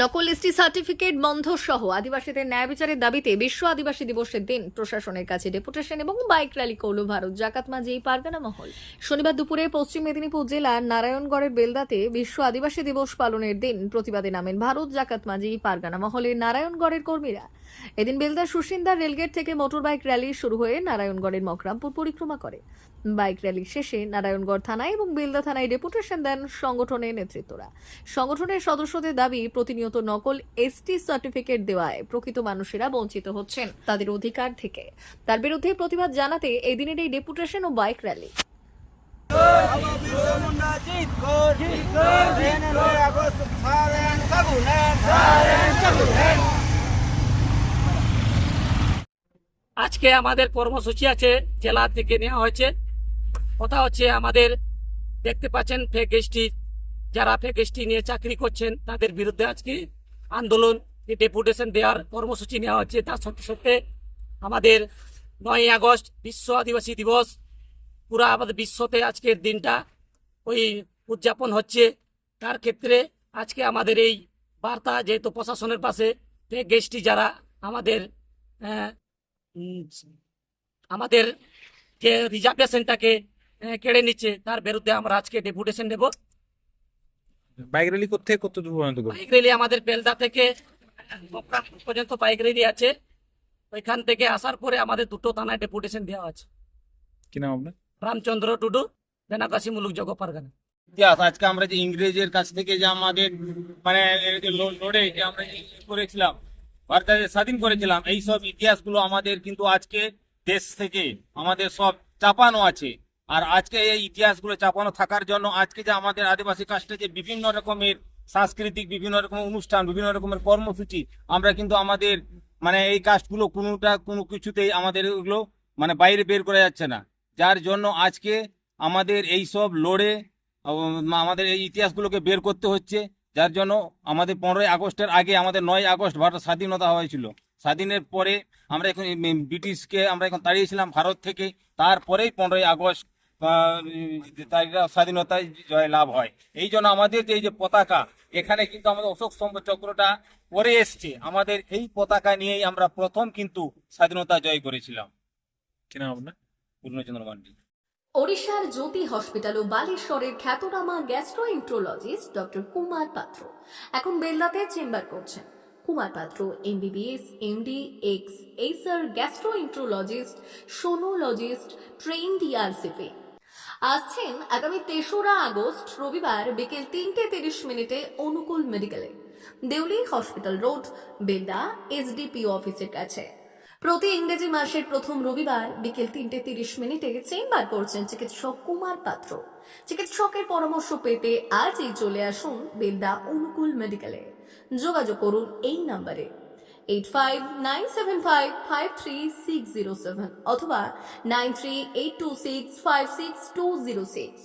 নকল ST certificate বন্ধ সহ আদিবাসীদের ন্যায় বিচারের দাবিতে বিশ্ব আদিবাসী দিবসের দিন প্রশাসনের কাছে ডেপুটেশন এবং বাইক র্যালি করল ভারত। জাকাত মাঝি পারগানা মহল। শনিবার দুপুরে পশ্চিম মেদিনীপুর জেলার নারায়ণগড়ের বেলদাতে বিশ্ব আদিবাসী দিবস পালনের দিন প্রতিবাদে নামেন ভারত জাকাত মাঝি পারগানা মহলের নারায়ণগড়ের কর্মীরা। এদিন বেলদার সুসিন্দার রেলগেট থেকে মোটর বাইক র্যালি শুরু হয়ে নারায়ণগড়ের মকরামপুর পরিক্রমা করে। বাইক র্যালি শেষে নারায়ণগড় থানায় এবং বেলদা থানায় ডেপুটেশন দেন সংগঠনের নেতৃত্বরা। সংগঠনের সদস্যদের দাবি, প্রতিনিয়ত নকল এসটি সার্টিফিকেট দেওয়ায় প্রকৃত মানুষেরা বঞ্চিত হচ্ছেন তাদের অধিকার থেকে। তার বিরুদ্ধে প্রতিবাদ জানাতে এই দিনের এই ডেপুটেশন ও বাইক র্যালি। আজকে আমাদের কর্মসূচি আছে, জেলা থেকে নেওয়া হয়েছে। কথা হচ্ছে আমাদের দেখতে পাচ্ছেন ফেক এসটি যারা এসটি নিয়ে চাকরি করছেন, তাদের বিরুদ্ধে আজকে আন্দোলন ডেপুটেশন দেওয়ার কর্মসূচি নেওয়া হচ্ছে। তার সত্যি সত্যি আমাদের নয় আগস্ট বিশ্ব আদিবাসী দিবস, পুরা আমাদের বিশ্বতে আজকের দিনটা ওই উদযাপন হচ্ছে। তার ক্ষেত্রে আজকে আমাদের এই বার্তা, যেহেতু প্রশাসনের পাশে এসটি যারা আমাদের আমাদের যে রিজার্ভেশনটাকে কেড়ে নিচ্ছে, তার বিরুদ্ধে আমরা আজকে ডেপুটেশন দেব। বাইক র্যালি করতে কত দূর পর্যন্ত বাইক র্যালি আমাদের বেলদা থেকে পর্যন্ত বাইক র্যালি আছে। ওইখান থেকে আসার পরে আমাদের দুটো থানায় ডেপুটেশন দেওয়া আছে। কি নাম আপনার? রামচন্দ্র টুডু বেনাকাশি মুলুক জগ পারগানা। ইতিহাস আজকে আমরা যে ইংরেজের কাছ থেকে যে আমাদের মানে লড়ে যে আমরা করেছিলাম ভারতকে স্বাধীন করেছিলাম এই সব ইতিহাসগুলো আমাদের কিন্তু আজকে দেশ থেকে আমাদের সব চাপানো আছে। আর আজকে এই ইতিহাসগুলো চাপানো থাকার জন্য আজকে যে আমাদের আদিবাসী কাস্টে যে বিভিন্ন রকমের সাংস্কৃতিক, বিভিন্ন রকমের অনুষ্ঠান, বিভিন্ন রকমের কর্মসূচি, আমরা কিন্তু আমাদের মানে এই কাস্টগুলো কোনোটা কোনো কিছুতেই আমাদের ওগুলো মানে বাইরে বের করা যাচ্ছে না। যার জন্য আজকে আমাদের এই সব লড়ে আমাদের এই ইতিহাসগুলোকে বের করতে হচ্ছে। যার জন্য আমাদের পনেরোই আগস্টের আগে আমাদের নয় আগস্ট ভারত স্বাধীনতা হয়েছিল। স্বাধীনের পরে আমরা এখন ব্রিটিশকে আমরা এখন তাড়িয়েছিলাম ভারত থেকে। তারপরেই পনেরোই আগস্ট স্বাধীনতায় জয় লাভ হয়। এই জন্য আমাদের যে এই যে পতাকা এখানে কিন্তু আমাদের অশোক স্তম্ভ চক্রটা পরে এসছে। আমাদের এই পতাকা নিয়েই আমরা প্রথম কিন্তু স্বাধীনতা জয় করেছিলাম। কি নাম আপনার? পূর্ণচন্দ্র মান্ডি। ওড়িশার জ্যোতি হসপিটাল ও বালেশ্বরের খ্যাতনামা গ্যাস্ট্রোএন্ট্রোলজিস্ট ডক্টর কুমার পাত্র এখন বেল্লাতে চেম্বার করছেন। Kumar Patra MBBS MD ex এইসার gastroenterologist sonologist train ডিআরসিপি আসছেন আগামী তেসরা আগস্ট, রবিবার বিকেল তিনটে তিরিশ মিনিটে অনুকূল মেডিকেলে। Deuli hospital road Belda SDPO অফিসের কাছে। প্রতি ইংরেজি মাসের প্রথম রবিবার বিকেল তিনটে তিরিশ মিনিটে চেম্বার করছেন চিকিৎসক কুমার পাত্র। চিকিৎসকের পরামর্শ পেতে আজই চলে আসুন বেলদা অনুকূল মেডিকেলে। যোগাযোগ করুন এই নাম্বারে। eight five nine seven five five three six zero seven অথবা nine three eight two six five six two zero six